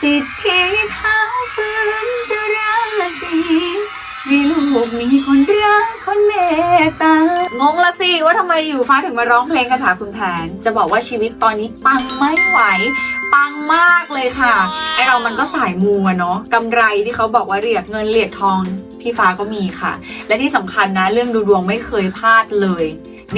สิทธิเท้าปืนจะราศีมีลูกมีคนรักคนเมตตางงละสิว่าทำไมอยู่ฟ้าถึงมาร้องเพลงคาถาคุณแผน จะบอกว่าชีวิตตอนนี้ปังไม่ไหวปังมากเลยค่ะไอเรามันก็สายมูอะเนาะกำไรที่เขาบอกว่าเรียกเงินเรียกทองพี่ฟ้าก็มีค่ะ และที่สำคัญนะ เรื่องดูดวงไม่เคยพลาดเลย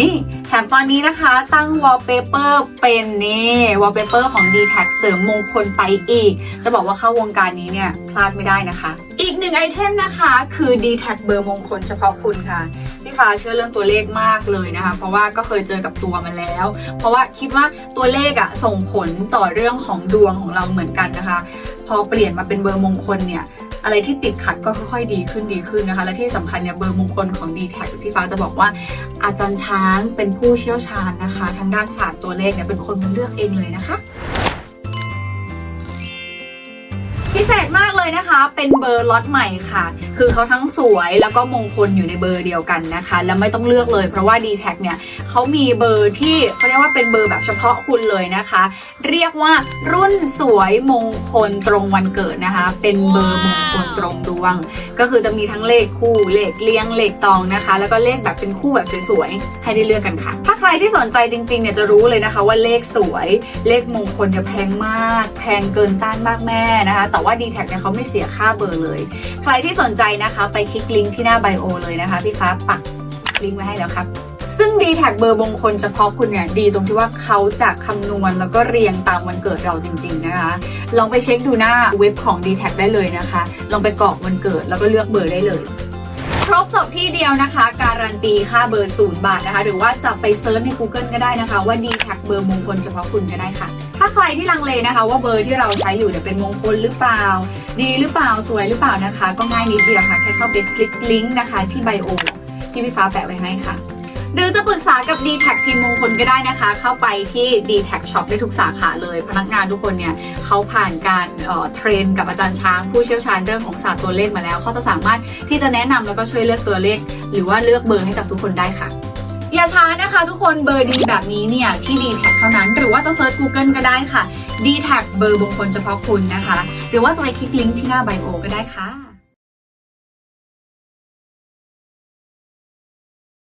นี่แถมตอนนี้นะคะตั้งวอลเปเปอร์เป็นนี่วอลเปเปอร์ของ d t แทเสริมมงคลไปอีก จะบอกว่าเข้าวงการนี้เนี่ยพลาดไม่ได้นะคะ อีกหนึ่งไอเทมนะคะคือ d t แทเบอร์มงคลเฉพาะคุณค่ะพี่ฟ้าเชื่อเรื่องตัวเลขมากเลยนะคะ เพราะว่าก็เคยเจอกับตัวมาแล้ว เพราะว่าคิดว่าตัวเลขอะส่งผลต่อเรื่องของดวงของเราเหมือนกันนะคะ พอเปลี่ยนมาเป็นเบอร์มงคลเนี่ย อะไรที่ติดขัดก็ค่อยๆดีขึ้นดีขึ้นนะคะ และที่สำคัญเนี่ยเบอร์มงคลของ d t แทพี่ฟ้าจะบอกว่า อาจารย์ช้างเป็นผู้เชี่ยวชาญนะคะ ทางด้านศาสตร์ตัวเลขเนี่ยเป็นคนเลือกเองเลยนะคะ พิเศษมาก เลยนะคะ เป็นเบอร์ล็อตใหม่ค่ะ คือเขาทั้งสวยแล้วก็มงคลอยู่ในเบอร์เดียวกันนะคะ แล้วไม่ต้องเลือกเลยเพราะว่า d t แทเนี่ยเขามีเบอร์ที่เขาเรียกว่าเป็นเบอร์แบบเฉพาะคุณเลยนะคะ เรียกว่ารุ่นสวยมงคลตรงวันเกิดนะคะ เป็นเบอร์มงคลตรงดวง ก็คือจะมีทั้งเลขคู่เลขเลี้ยงเลขตองนะคะ แล้วก็เลขแบบเป็นคู่แบบสวยๆให้ได้เลือกกันค่ะ ถ้าใครที่สนใจจริงๆเนี่ยจะรู้เลยนะคะ ว่าเลขสวยเลขมงคลจะแพงมาก แพงเกินต้านมากแม่นะคะ แต่ว่า d t แทเนี่ยเขาไม่เสียค่าเบอร์เลย ใครที่สนใจนะคะ ไปคลิกลิงก์ที่หน้าไบโอเลยนะคะพี่ฟ้าปักลิงก์ไว้ให้แล้วครับซึ่ง d t แทเบอร์มงคลเฉพาะคุณเนี่ยดีตรงที่ว่าเขาจะคำนวณแล้วก็เรียงตามวันเกิดเราจริง ๆนะคะ ลองไปเช็คดูหน้าเว็บของ d t แทได้เลยนะคะ ลองไปกรอกวันเกิดแล้วก็เลือกเบอร์ได้เลย ครบจบที่เดียวนะคะ การันตีค่าเบอร์ศูนย์บาทนะคะ หรือว่าจะไปเซิร์ชใน Google ก็ได้นะคะ ว่า d t แทเบอร์มงคลเฉพาะคุณก็ได้ค่ะ ถ้าใครที่ลังเลนะคะ ว่าเบอร์ที่เราใช้อยู่เนี่ยเป็นมงคลหรือเปล่า ดีหรือเปล่าสวยหรือเปล่านะคะ ก็ง่ายนิดเดียวค่ะ แค่เข้าไปคลิกลิงก์นะคะ ที่ไบโอที่พี่ฟ้าแปะไว้ให้ค่ะ หรือจะปรึกษากับ d t แททีมมงคลก็ได้นะคะ เข้าไปที่ d t แท Shop ได้ทุกสาขาเลย พนักงานทุกคนเนี่ยเขาผ่านการเออเทรนกับอาจารย์ช้าง ผู้เชี่ยวชาญเรื่องของศาสตร์ตัวเลขมาแล้วเขาจะสามารถที่จะแนะนำแล้วก็ช่วยเลือกตัวเลข หรือว่าเลือกเบอร์ให้กับทุกคนได้ค่ะ อย่าช้านะคะทุกคนเบอร์ดีแบบนี้เนี่ย ที่ดีแท็กเท่านั้น หรือว่าจะเซิร์ช Google ก็ได้ค่ะดีแท็กเบอร์มงคลเฉพาะคุณนะคะ หรือว่าจะไปคลิกลิงก์ที่หน้าไบโอก็ได้ค่ะ